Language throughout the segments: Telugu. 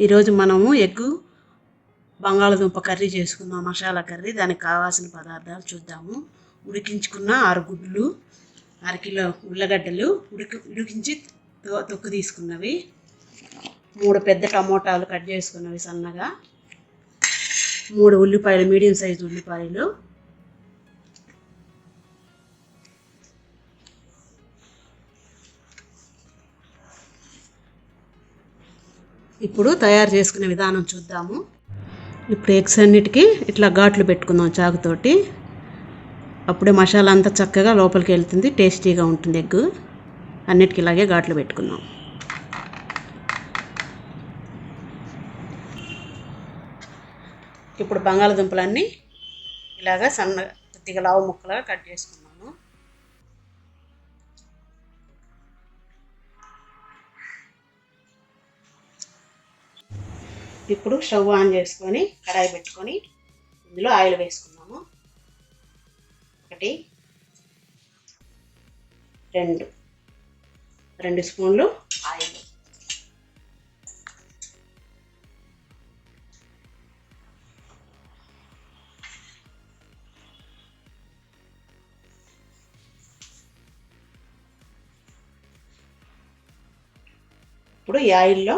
ఈరోజు మనము ఎగ్గు బంగాళదుంప కర్రీ చేసుకుందాం మసాలా కర్రీ. దానికి కావాల్సిన పదార్థాలు చూద్దాము. ఉడికించుకున్న ఆరు గుడ్లు అరకిలో ఉల్లగడ్డలు ఉడికి ఉడికించి తొక్కు తీసుకున్నవి. మూడు పెద్ద టమోటాలు కట్ చేసుకున్నవి సన్నగా. మూడు ఉల్లిపాయలు మీడియం సైజు ఉల్లిపాయలు. ఇప్పుడు తయారు చేసుకునే విధానం చూద్దాము. ఇప్పుడు ఎగ్స్ అన్నిటికీ ఇట్లా ఘాట్లు పెట్టుకుందాం చాకుతోటి. అప్పుడే మసాలా అంతా చక్కగా లోపలికి వెళ్తుంది టేస్టీగా ఉంటుంది ఎగ్ అన్నిటికీ ఇలాగే ఘాట్లు పెట్టుకుందాం. ఇప్పుడు బంగాళదుంపలన్నీ ఇలాగా సన్న కొద్దిగా లావు ముక్కలుగా కట్ చేసుకుందాం. ఇప్పుడు స్టవ్ ఆన్ చేసుకొని కడాయి పెట్టుకొని ఇందులో ఆయిల్ వేసుకున్నాము ఒకటి రెండు. రెండు స్పూన్లు ఆయిల్. ఇప్పుడు ఈ ఆయిల్లో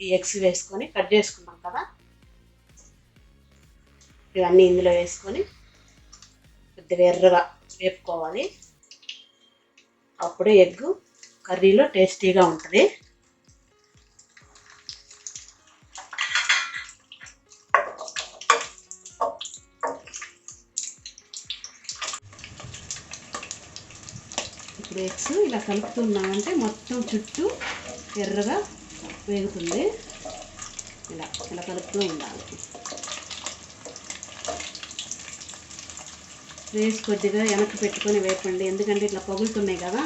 ఈ ఎగ్స్ వేసుకొని కట్ చేసుకున్నాం కదా. ఇవన్నీ ఇందులో వేసుకొని కొద్దిగా ఎర్రగా వేపుకోవాలి. అప్పుడే ఎగ్ కర్రీలో టేస్టీగా ఉంటుంది. ఇప్పుడు ఎగ్స్ ఇలా కలుపుతున్నామంటే మొత్తం చుట్టూ ఎర్రగా వేగుతుంది. ఇలా ఇలా కలుపుతూ ఉండాలి. వేసి కొద్దిగా వెనక్కి పెట్టుకొని వేపండి. ఎందుకంటే ఇట్లా పగులుతున్నాయి కదా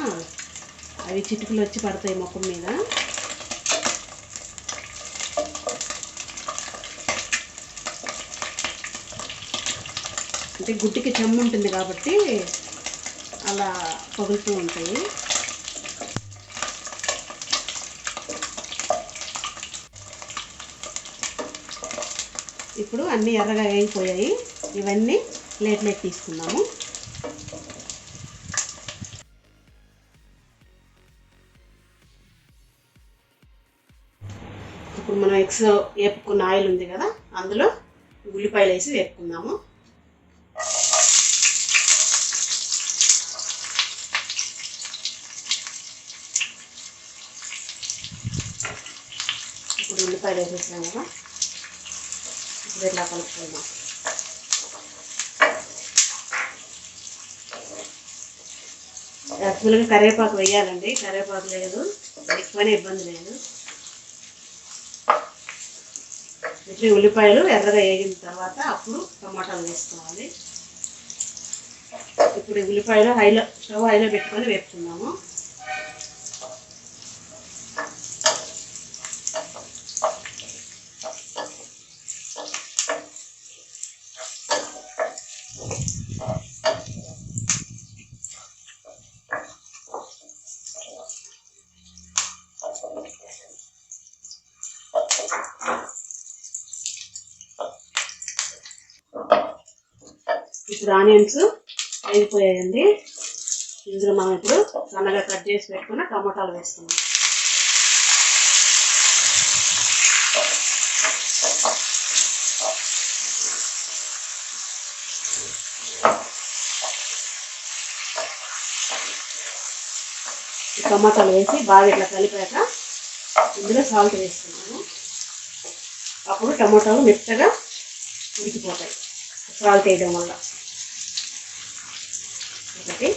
అవి చిటుకులు వచ్చి పడతాయి ముఖం మీద. అంటే గుడ్డికి చెమ్ము ఉంటుంది కాబట్టి అలా పగులుతూ ఉంటాయి. ఇప్పుడు అన్నీ ఎర్రగా వేగిపోయాయి ఇవన్నీ ప్లేట్లోకి తీసుకుందాము. ఇప్పుడు మనం ఎగ్స్ వేపుకున్న ఆయిల్ ఉంది కదా అందులో ఉల్లిపాయలు వేసి వేపుకుందాము. ఇప్పుడు ఉల్లిపాయలు వేసేసాం కదా. ఇప్పుడు కలుపుకుందాం. యాక్చువల్గా కరివేపాకు వేయాలండి. కరివేపాకు లేదు. ఎక్కువనే ఇబ్బంది లేదు. ఇట్లా ఉల్లిపాయలు ఎర్రగా వేగిన తర్వాత అప్పుడు టమాటాలు వేసుకోవాలి. ఇప్పుడు ఉల్లిపాయలు హైలో స్టవ్ హైలో పెట్టుకొని వేపుతున్నాము. ఇప్పుడు ఆనియన్స్ అయిపోయాయండి. ఇందులో మనం ఇప్పుడు సన్నగా కట్ చేసి పెట్టుకున్న టమాటాలు వేస్తున్నాం టమాటాలు వేసి బాగా ఇట్లా కలిపాక ఇందులో సాల్ట్ వేస్తున్నాము అప్పుడు టమాటాలు మెత్తగా ఉడికిపోతాయి. సాల్ట్ వేయడం వల్ల. ఒకటి.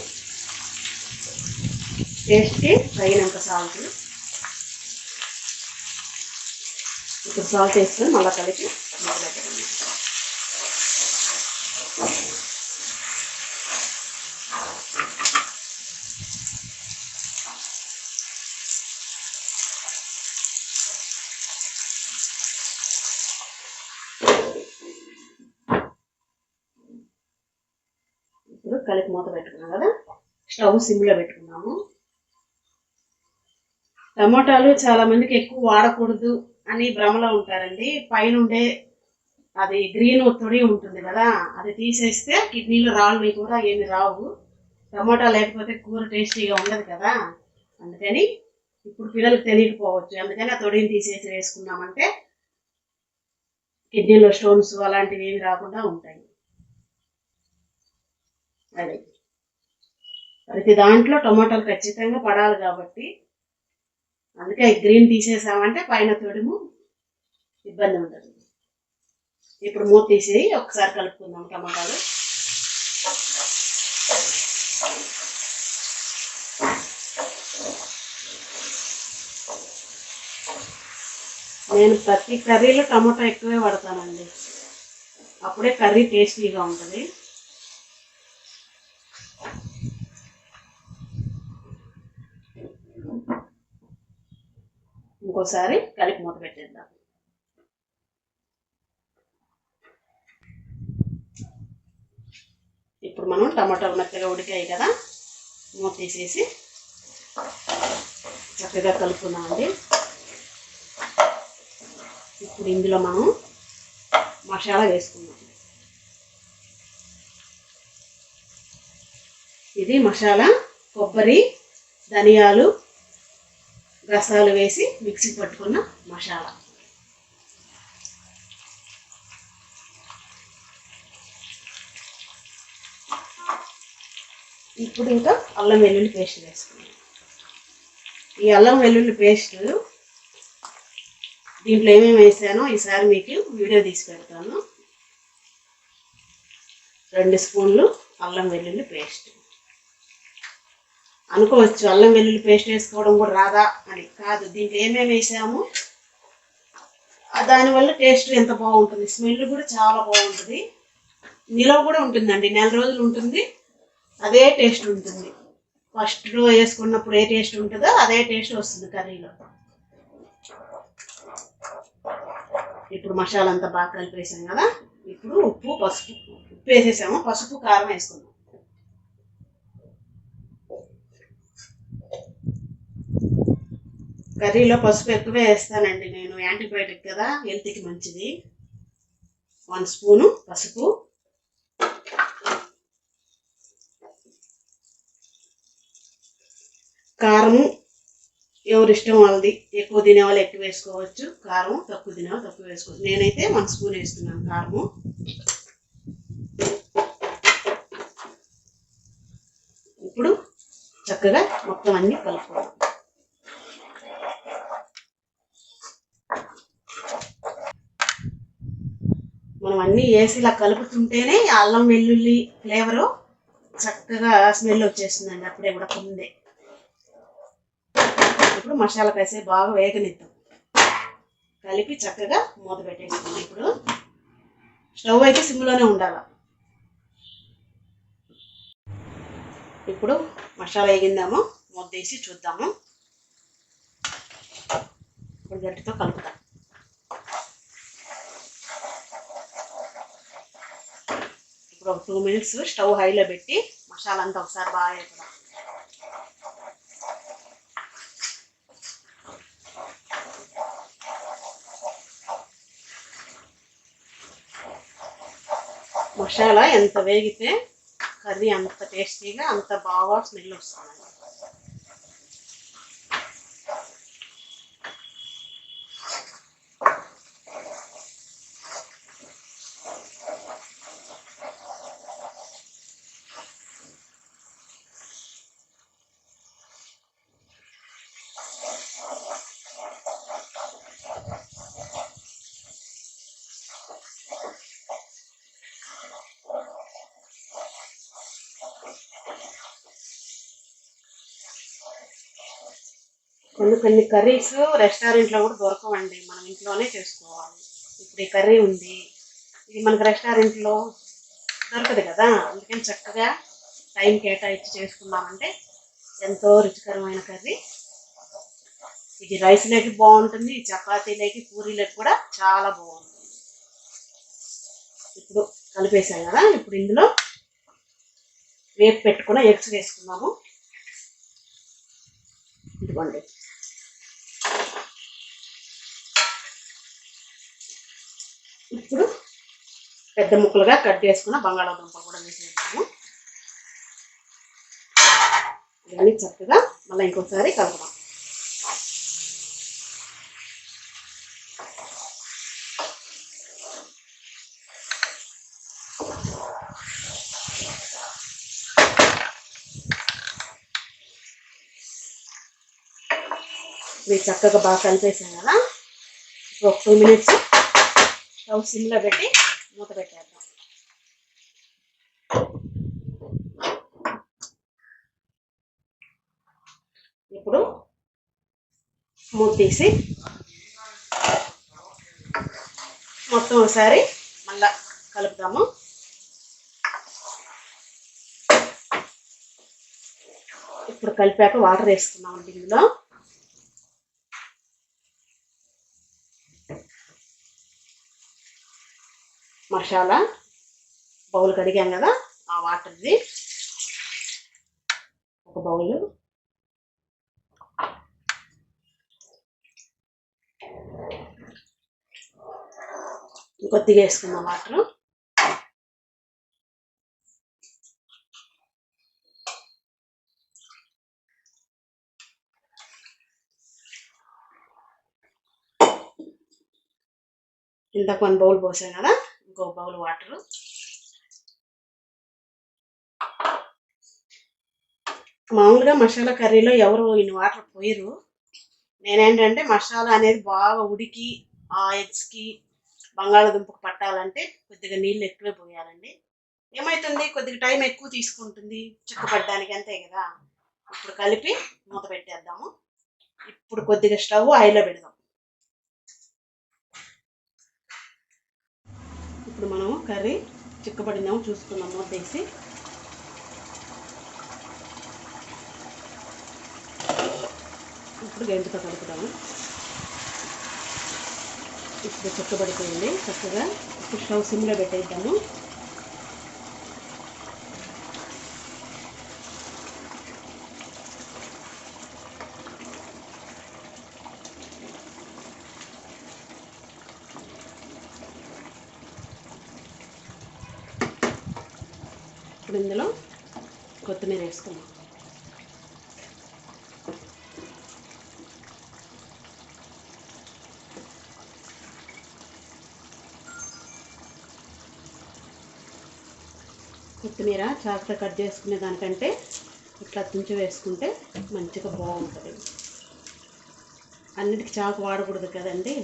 టేస్ట్కి తగినంత సాల్ట్ ఇప్పుడు సాల్ట్ వేసుకొని మళ్ళీ కలిపి మొదలెట్టడం ఇప్పుడు కలిపి మూత పెట్టుకున్నాం కదా? స్టవ్ సిమ్లో పెట్టుకున్నాము. టమోటాలు చాలా మందికి ఎక్కువ వాడకూడదు అని భ్రమలో ఉంటారండి. పైన ఉండే అది గ్రీన్ తొడి ఉంటుంది కదా అది తీసేస్తే కిడ్నీలో రాళ్ళు కూడా ఏమి రావు. టమోటా లేకపోతే కూర టేస్టీగా ఉండదు కదా. అందుకని ఇప్పుడు పిల్లలకు తెలియకపోవచ్చు. అందుకని ఆ తొడిని తీసేసి వేసుకున్నామంటే కిడ్నీలో స్టోన్స్ అలాంటివి ఏమి రాకుండా ఉంటాయి. అది. ప్రతి దాంట్లో టమాటాలు ఖచ్చితంగా పడాలి కాబట్టి అందుకే గ్రీన్ తీసేసామంటే పైన తొడుము ఇబ్బంది ఉంటుంది ఇప్పుడు మూత తీసేయి ఒకసారి కలుపుకుందాం టమాటాలు. నేను ప్రతి కర్రీలో టమాటా ఎక్కువే వాడతానండి. అప్పుడే కర్రీ టేస్టీగా ఉంటుంది. ఇంకోసారి కలిపి మూత పెట్టేద్దాం. ఇప్పుడు మనం టమాటాలు మెత్తగా ఉడికాయి కదా మూత తీసేసి చక్కగా కలుపుకుందామండి. ఇప్పుడు ఇందులో మనం మసాలా వేసుకుందాం. ఇది మసాలా కొబ్బరి ధనియాలు రసాలు వేసి మిక్సీ పట్టుకున్న మసాలా. ఇప్పుడు ఇంకా అల్లం వెల్లుల్లి పేస్ట్ వేసుకున్నాం ఈ అల్లం వెల్లుల్లి పేస్ట్ దీంట్లో ఏమేమి వేసానో ఈసారి మీకు వీడియో తీసి పెడతాను. రెండు స్పూన్లు అల్లం వెల్లుల్లి పేస్ట్. అనుకోవచ్చు అల్లం వెల్లుల్లి పేస్ట్ వేసుకోవడం కూడా రాదా అని. కాదు దీంట్లో ఏమేమి వేసాము? దానివల్ల టేస్ట్ ఎంత బాగుంటుంది? స్మెల్ కూడా చాలా బాగుంటుంది. నిలవ కూడా ఉంటుందండి నెల రోజులు ఉంటుంది. అదే టేస్ట్ ఉంటుంది. ఫస్ట్లో వేసుకున్నప్పుడు ఏ టేస్ట్ ఉంటుందో అదే టేస్ట్ వస్తుంది కర్రీలో. ఇప్పుడు మసాలా అంతా బాగా కలిపేసాం కదా. ఇప్పుడు ఉప్పు పసుపు. ఉప్పు వేసేసాము పసుపు కారం వేసుకుందాం. కర్రీలో పసుపు ఎక్కువే వేస్తానండి నేను. యాంటీబయాటిక్ కదా హెల్త్కి మంచిది. వన్ స్పూను పసుపు. కారం ఎవరి ఇష్టం వాళ్ళది. ఎక్కువ తినే వాళ్ళు ఎక్కువ వేసుకోవచ్చు. కారం తక్కువ తినే వాళ్ళు తక్కువ వేసుకోవచ్చు. నేనైతే వన్ స్పూన్ వేస్తున్నాను కారము. ఇప్పుడు చక్కగా మొత్తం అన్నీ కలుపుకోవాలి. మనం అన్నీ వేసి ఇలా కలుపుతుంటేనే అల్లం వెల్లుల్లి ఫ్లేవరు చక్కగా స్మెల్ వచ్చేస్తుందండి అప్పుడే కూడా ముందే. ఇప్పుడు మసాలా కాసే బాగా వేగనిద్దాం. కలిపి చక్కగా మూత పెట్టేసుకున్నాం ఇప్పుడు. స్టవ్ అయితే సిమ్లోనే ఉండాలి. ఇప్పుడు మసాలా వేగిందాము. మూత వేసి చూద్దాము. ఇప్పుడు గట్టితో కలుపుతాం. ఇప్పుడు ఒక టూ మినిట్స్ స్టవ్ హైలో పెట్టి మసాలా అంతా ఒకసారి బాగా వేపుదాం. మసాలా ఎంత వేగితే కర్రీ అంత టేస్టీగా అంత బాగా స్మెల్ వస్తుంది. కొన్ని కొన్ని కర్రీస్ రెస్టారెంట్లో కూడా దొరకవండి. మనం ఇంట్లోనే చేసుకోవాలి. ఇప్పుడు ఈ కర్రీ ఉంది. ఇది మనకు రెస్టారెంట్లో దొరకదు కదా. అందుకని చక్కగా టైం కేటాయించి చేసుకున్నామంటే ఎంతో రుచికరమైన కర్రీ ఇది రైస్లోకి బాగుంటుంది చపాతీలోకి పూరీలోకి కూడా చాలా బాగుంటుంది. ఇప్పుడు కలిపేసాం కదా ఇప్పుడు ఇందులో వేపు పెట్టుకున్న ఎగ్స్ వేసుకున్నాము ఇదిగోండి. ఇప్పుడు పెద్ద ముక్కలుగా కట్ చేసుకున్న బంగాళాదుంప కూడా వేసేద్దాము. ఇవన్నీ చక్కగా మళ్ళీ ఇంకోసారి కలపదాం. ఇవి చక్కగా బాగా కలిపేసాం కదా? ఇప్పుడు ఒక టూ మినిట్స్. స్టవ్ సిమ్లో పెట్టి మూత పెట్టేద్దాం. ఇప్పుడు మూత తీసి మొత్తం ఒకసారి మళ్ళా కలుపుదాము. ఇప్పుడు కలిపాక వాటర్ వేసుకున్నాం ఇందులో. మసాలా బౌల్ కడిగాం కదా ఆ వాటర్ది. ఒక బౌల్. కొద్దిగా వేసుకుందాం వాటర్. ఇంతకు కొన్ని బౌల్ పోసాం కదా ఇంకో బౌల్ వాటర్. మామూలుగా మసాలా కర్రీలో ఎవరు ఇన్ని వాటర్ పోయరు. నేనేంటంటే మసాలా అనేది బాగా ఉడికి ఆ ఎగ్స్కి బంగాళదుంపకు పట్టాలంటే కొద్దిగా నీళ్ళు ఎక్కువే పోయాలండి. ఏమవుతుంది కొద్దిగా టైం ఎక్కువ తీసుకుంటుంది చిక్కపడడానికి అంతే కదా. ఇప్పుడు కలిపి మూత పెట్టేద్దాము. ఇప్పుడు కొద్దిగా స్టవ్ ఆయిల్లో పెడదాం. ఇప్పుడు మనం కర్రీ చిక్కబడిందేమో చూసుకుందాం మూత తీసి. ఇప్పుడు గంటతో కలుపుతాము ఇప్పుడు చిక్కబడిపోయింది. చక్కగా ఇప్పుడు స్టవ్ సిమ్లో పెట్టేద్దాము. ఇప్పుడు ఇందులో కొత్తిమీర వేసుకుందాం. కొత్తిమీర చాకుతో కట్ చేసుకునే దానికంటే ఇట్లా తుంచి వేసుకుంటే మంచిగా బాగుంటుంది. అన్నిటికి చాకు వాడకూడదు కదండి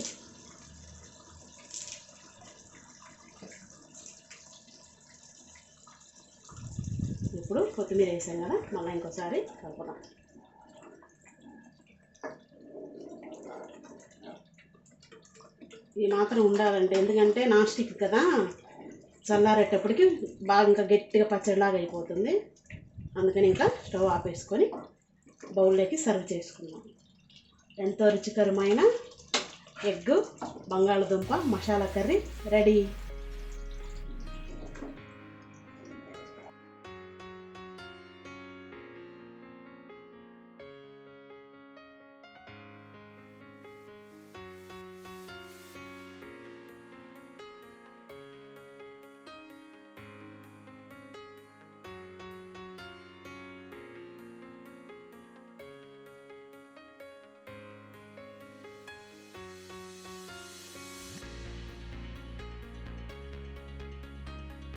ఇప్పుడు కొత్తిమీర వేసాం కదా మళ్ళీ ఇంకోసారి కలుపుదాం ఇది మాత్రం ఉండాలంటే ఎందుకంటే నాన్ స్టిక్ కదా చల్లారేటప్పటికి బాగా ఇంకా గట్టిగా పచ్చడిలాగా అయిపోతుంది. అందుకని ఇంకా స్టవ్ ఆపేసుకొని బౌల్లోకి సర్వ్ చేసుకుందాం. ఎంతో రుచికరమైన ఎగ్ బంగాళదుంప మసాలా కర్రీ రెడీ.